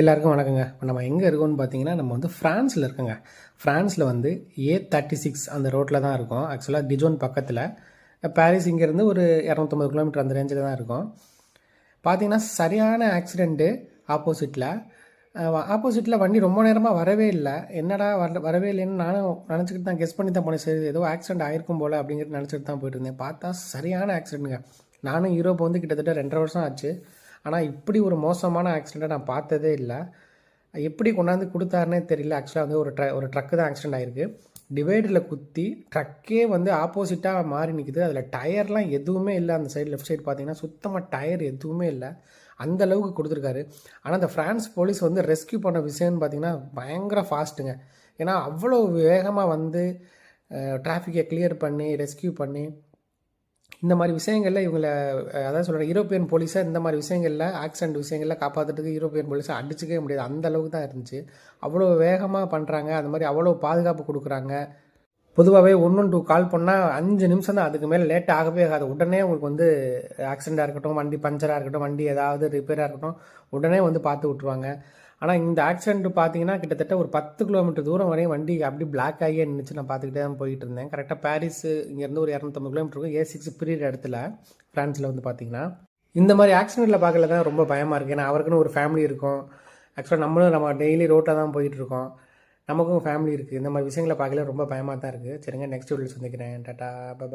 எல்லாருக்கும் வணக்கங்க. இப்போ நம்ம எங்கே இருக்கோம்னு பார்த்தீங்கன்னா நம்ம வந்து ஃப்ரான்ஸில் இருக்கோங்க. ஃப்ரான்ஸில் வந்து ஏ தேர்ட்டி சிக்ஸ் அந்த ரோட்டில் தான் இருக்கும். ஆக்சுவலாக டிஜோன் பக்கத்தில். பாரிஸ் இங்கேருந்து ஒரு இரநூத்தம்பது கிலோமீட்டர் அந்த ரேஞ்சில் தான் இருக்கும். பார்த்தீங்கன்னா சரியான ஆக்சிடெண்ட்டு ஆப்போசிட்டில் ஆப்போசிட்டில் வண்டி ரொம்ப நேரமாக வரவே இல்லை. என்னடா வர வரவே இல்லைன்னு நானும் நினச்சிக்கிட்டு தான் கெஸ் பண்ணி தான் போனேன். சரி ஏதோ ஆக்சிடென்ட் ஆயிருக்கும் போல் அப்படிங்கிறது நினச்சிட்டு தான் போயிட்டு இருந்தேன். பார்த்தா சரியான ஆக்சிடென்ட்டுங்க நானும் யூரோப் வந்து கிட்டத்தட்ட ரெண்டரை வருஷம் ஆச்சு. ஆனால் இப்படி ஒரு மோசமான ஆக்சிடெண்ட்டை நான் பார்த்ததே இல்லை. எப்படி கொண்டாந்து கொடுத்தாருனே தெரியல. ஆக்சுவலாக வந்து ஒரு ட்ர ஒரு ட்ரக்கு தான் ஆக்சிடெண்ட் ஆகிருக்கு டிவைடரில் குத்தி ட்ரக்கே வந்து ஆப்போசிட்டாக மாறி நிற்குது அதில் டயர்லாம் எதுவுமே இல்லை. அந்த சைடு லெஃப்ட் சைடு பார்த்தீங்கன்னா சுத்தமாக டயர் எதுவுமே இல்லை. அந்த அளவுக்கு கொடுத்துருக்காரு. ஆனால் அந்த ஃப்ரான்ஸ் போலீஸ் வந்து ரெஸ்கியூ பண்ண விஷயம்னு பார்த்தீங்கன்னா பயங்கர ஃபாஸ்ட்டுங்க ஏன்னா அவ்வளோ வேகமாக வந்து டிராஃபிக்கை கிளியர் பண்ணி ரெஸ்கியூ பண்ணி இந்த மாதிரி விஷயங்களில் இவங்களை அதாவது சொல்கிறேன் யூரோப்பியன் போலீஸை இந்த மாதிரி விஷயங்களில் ஆக்சிடென்ட் விஷயங்களில் காப்பாற்றுறதுக்கு யூரோப்பியன் போலீஸை அடிச்சுக்கவே முடியாது. அந்த அளவுக்கு தான் இருந்துச்சு. அவ்வளோ வேகமாக பண்ணுறாங்க அந்த மாதிரி அவ்வளோ பாதுகாப்பு கொடுக்குறாங்க. பொதுவாகவே ஒன் ஒன் டூ கால் பண்ணால் அஞ்சு நிமிஷம் தான் அதுக்கு மேலே லேட் ஆகவே ஆகாது. உடனே உங்களுக்கு வந்து ஆக்சிடெண்ட்டாக இருக்கட்டும் வண்டி பஞ்சராக இருக்கட்டும் வண்டி ஏதாவது ரிப்பேராக இருக்கட்டும் உடனே வந்து பார்த்து விட்ருவாங்க ஆனால் இந்த ஆக்சிடென்ட் பார்த்தீங்கன்னா கிட்டத்தட்ட ஒரு பத்து கிலோமீட்டர் தூரம் வரையும் வண்டி அப்படி பிளாக் ஆகியே நின்றுச்சு நான் பார்த்துக்கிட்டே தான் போயிட்டு இருந்தேன். கரெக்டாக பாரிஸ் இங்கேருந்து ஒரு இரநூத்தம்பது கிலோமீட்டர் இருக்கும். ஏ சிக்ஸ் பிரியட் இடத்துல ஃப்ரான்ஸில் வந்து பார்த்தீங்கன்னா. இந்த மாதிரி ஆக்சிடெண்ட்டில் பார்க்கல தான் ரொம்ப பயமாக இருக்குது ஏன்னா அவருக்குன்னு ஒரு ஃபேமிலி இருக்கும். ஆக்சுவலாக நம்மளும் நம்ம டெய்லி ரோட்டில் தான் போயிட்டு இருக்கோம். நமக்கும் ஃபேமிலி இருக்குது இந்த மாதிரி விஷயங்களை பார்க்கல ரொம்ப பயமாக தான் இருக்குது சரிங்க நெக்ஸ்ட் வீடியோ சந்திக்கிறேன். டாட்டா பாபா